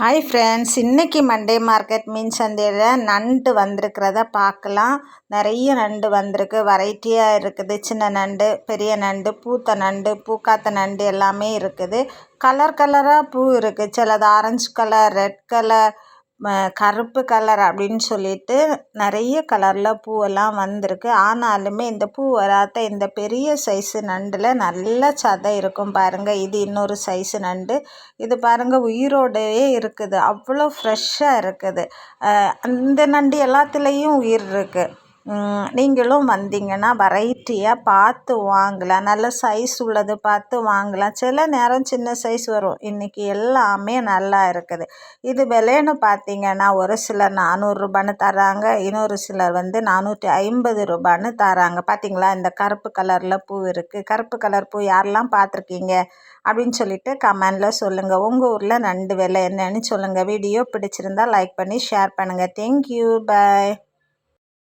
Hi friends இன்றைக்கி Monday market மீன் சந்தையில் நண்டு வந்திருக்கிறத பார்க்கலாம். நிறைய நண்டு வந்திருக்கு. வெரைட்டியாக இருக்குது. சின்ன நண்டு பெரிய நண்டு பூத்த நண்டு பூக்காத்த நண்டு எல்லாமே இருக்குது. கலர் கலராக பூ இருக்குது சிலது ஆரஞ்சு கலர் ரெட் கலர் கருப்பு கலர் அப்படின்னு சொல்லிட்டு நிறைய கலரில் பூவெல்லாம் வந்திருக்கு. ஆனாலுமே இந்த பூ வராத இந்த பெரிய சைஸு நண்டில் நல்ல சதை இருக்கும் பாருங்கள் இது இன்னொரு சைஸு நண்டு. இது பாருங்கள் உயிரோடையே இருக்குது. அவ்வளோ ஃப்ரெஷ்ஷாக இருக்குது. அந்த நண்டு எல்லாத்துலேயும் உயிர் இருக்குது நீங்களும் வந்தீங்கன்னா வெரைட்டியாக பார்த்து வாங்கலாம். நல்ல சைஸ் உள்ளது பார்த்து வாங்கலாம். சில நேரம் சின்ன சைஸ் வரும். இன்றைக்கி எல்லாமே நல்லா இருக்குது. இது விலைன்னு பார்த்தீங்கன்னா ஒரு சிலர் நானூறுரூபான்னு தராங்க இன்னொரு சிலர் வந்து நானூற்றி ஐம்பது ரூபான்னு தராங்க பார்த்தீங்களா? இந்த கருப்பு கலரில் பூ இருக்குது கருப்பு கலர் பூ யாரெல்லாம் பார்த்துருக்கீங்க? அப்படின்னு சொல்லிட்டு கமெண்டில் சொல்லுங்கள் உங்கள் ஊரில் நண்டு விலை என்னன்னு சொல்லுங்கள் வீடியோ பிடிச்சிருந்தால் லைக் பண்ணி ஷேர் பண்ணுங்கள் தேங்க்யூ பாய்